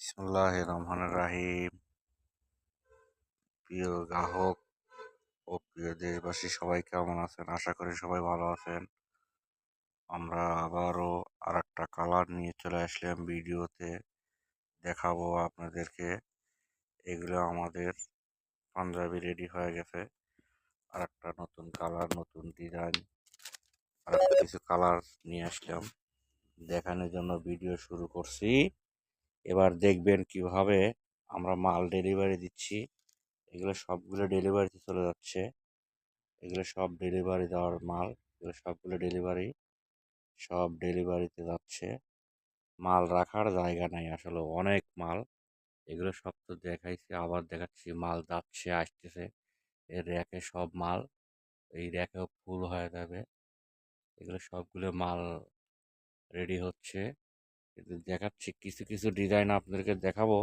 বিসমুল্লাহ রহমান রাহিম প্রিয় গ্রাহক ও প্রিয় দেশবাসী, সবাই কেমন আছেন? আশা করি সবাই ভালো আছেন। আমরা আবারও আর একটা কালার নিয়ে চলে আসলাম ভিডিওতে। দেখাবো আপনাদেরকে। এগুলো আমাদের পাঞ্জাবি রেডি হয়ে গেছে। আর একটা নতুন কালার নতুন ডিজাইন আর কিছু কালার নিয়ে আসলাম। দেখানোর জন্য ভিডিও শুরু করছি। এবার দেখবেন কীভাবে আমরা মাল ডেলিভারি দিচ্ছি। এগুলো সবগুলো ডেলিভারিতে চলে যাচ্ছে। এগুলো সব ডেলিভারি দেওয়ার মাল, এগুলো সবগুলো ডেলিভারি, সব ডেলিভারিতে যাচ্ছে। মাল রাখার জায়গা নাই আসলে, অনেক মাল। এগুলো সব তো দেখাইছি, আবার দেখাচ্ছি, মাল যাচ্ছে, আসতেছে। এর র্যাকে সব মাল, এই র্যাকেও ফুল হয়ে যাবে। এগুলো সবগুলো মাল রেডি হচ্ছে। দেখাচ্ছি, কিছু কিছু ডিজাইন আপনাদেরকে দেখাবো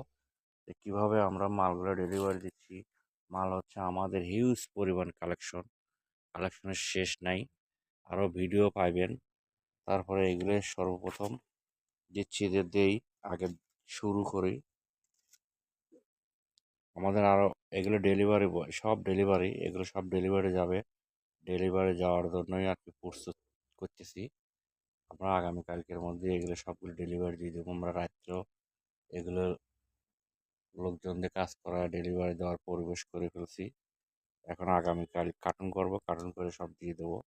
যে কীভাবে আমরা মালগুলো ডেলিভারি দিচ্ছি। মাল হচ্ছে আমাদের হিউজ পরিমাণ কালেকশন কালেকশনের শেষ নাই আরও ভিডিও পাইবেন। তারপরে এগুলো সর্বপ্রথম দিচ্ছি যে দেই, আগে শুরু করি। আমাদের আরও এগুলো ডেলিভারি সব ডেলিভারি এগুলো সব ডেলিভারি যাবে। ডেলিভারি যাওয়ার জন্যই আর কি প্রস্তুত করতেছি। আমরা আগামীকালকের মধ্যে এগুলো সবগুলো ডেলিভারি দিয়ে দেবো। আমরা রাত্রেও এগুলো লোকজনদের কাজ করা ডেলিভারি দেওয়ার পরিবেশ করে ফেলছি। এখন আগামীকাল কার্টুন করব কার্টুন করে সব দিয়ে দেবো।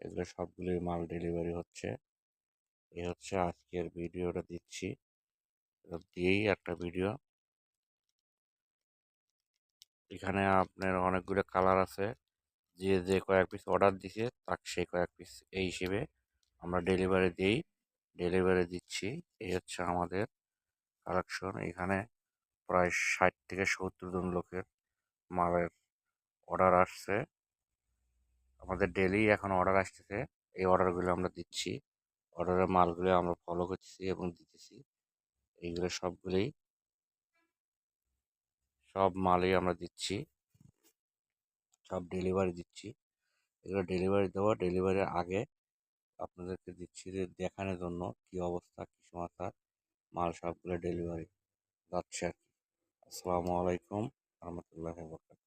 এগুলো সবগুলোই মাল ডেলিভারি হচ্ছে। এই হচ্ছে আজকের ভিডিওটা দিচ্ছি। দিয়েই একটা ভিডিও এখানে আপনার অনেকগুলো কালার আছে। যে যে কয়েক পিস অর্ডার দিছে তাকে সেই কয়েক পিস এই হিসেবে আমরা ডেলিভারি দিই ডেলিভারি দিচ্ছি। এই হচ্ছে আমাদের কালেকশন এখানে প্রায় ষাট থেকে সত্তর জন লোকের মালের অর্ডার আসছে। আমাদের ডেলি এখন অর্ডার আসতেছে। এই অর্ডারগুলো আমরা দিচ্ছি। অর্ডারের মালগুলো আমরা ফলো করছি এবং দিতেছি। এইগুলো সবগুলোই সব মালই আমরা দিচ্ছি। সব ডেলিভারি দিচ্ছি। এগুলো ডেলিভারি দেওয়া ডেলিভারির আগে আপনাদেরকে দিচ্ছি যে দেখানোর জন্য, কি অবস্থা, কি সমাচার? মাল সবগুলো ডেলিভারি যাচ্ছে আর কি। আসসালামু আলাইকুম, রহমতুল্লাহ বরকাত